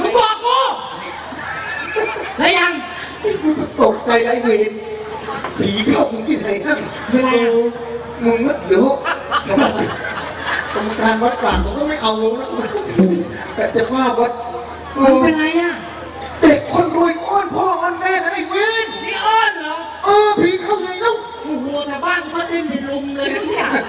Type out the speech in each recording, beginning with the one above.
มึงบอกกูแล้วยัง ตกใจไรเวรผีเข้ามึงที่ไหนครับงไงอมึงมึดเดี๋ยวกรรมการวัดป่าผมก็ไม่เอาลงแล้วแต่จะว่าวัดมึงเป็นไรอะเด็กคนรวยอ้อนพ่ออ้อนแม่กันไอ้เวรนี่อ้อนเหรอเออผีเข้าไงลูกโอ้โหแต่บ้านก็เต็มไปลมเลยทั้อย่าง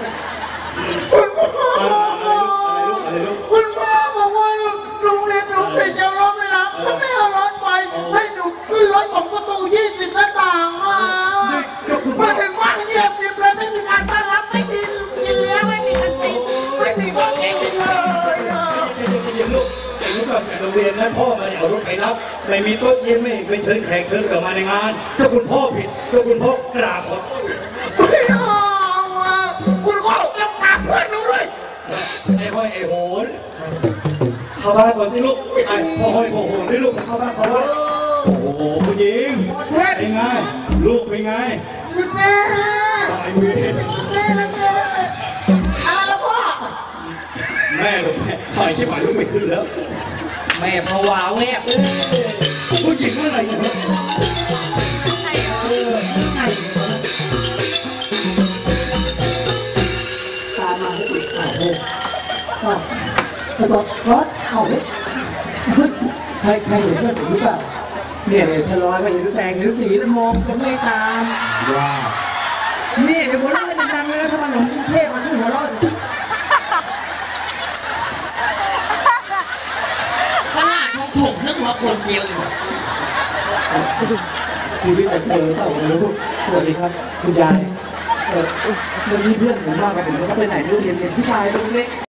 ลูกเดี๋ยวลูกกลับจากโรงเรียนนั้นพ่อมาเนี่ยเอารถไปรับ ไม่มีโต๊ะจีนไม่ไม่เชิญแขกเชิญเกิดมาในงานถ้าคุณพ่อผิดถ้าคุณพ่อกราบขอโทษไม่เอาอะคุณพ่อต้องกราบเพื่อนหนูเลยไอ้ห้อยไอ้โหนเข้าบ้านก่อนสิลูกไอ้พ่อห้อยพ่อโหนนี่ลูกเข้าบ้านเข้าบ้านโอ้โหผู้หญิงเป็นไงลูกเป็นไงคุณแม่ไอ้เวร แม่ลูกแม่หายชิบหายลูกไม่ขึ้นแล้ว แม่ผวาแวบเลยผู้หญิงเมื่อไหร่เนี่ยใส่ตามมาให้ติดเอาเลยอ้าวแล้วก็รถเอาเลยใครใครเห็นเพื่อนผมหรือเปล่าเนี่ยเนี่ยชะลอยมาเห็นแสงเห็นสีแล้วมองจะไม่ตามว้าวนี่เดี๋ยวหัวเราะกันดังๆเลยนะถ้ามันหลงกรุงเทพมาช่วยหัวเราะ ตลาดของ ผมนึกว่าคนเดียวคุณพี่เป็นเจอเปล่าไม่รู้สวัสดีครับ คุณยายเออวันนี้เพื่อนผมมากับผมแล้วก็ไปไหนไม่รู้เห็นเห็นผู้ชายตัวเล็ก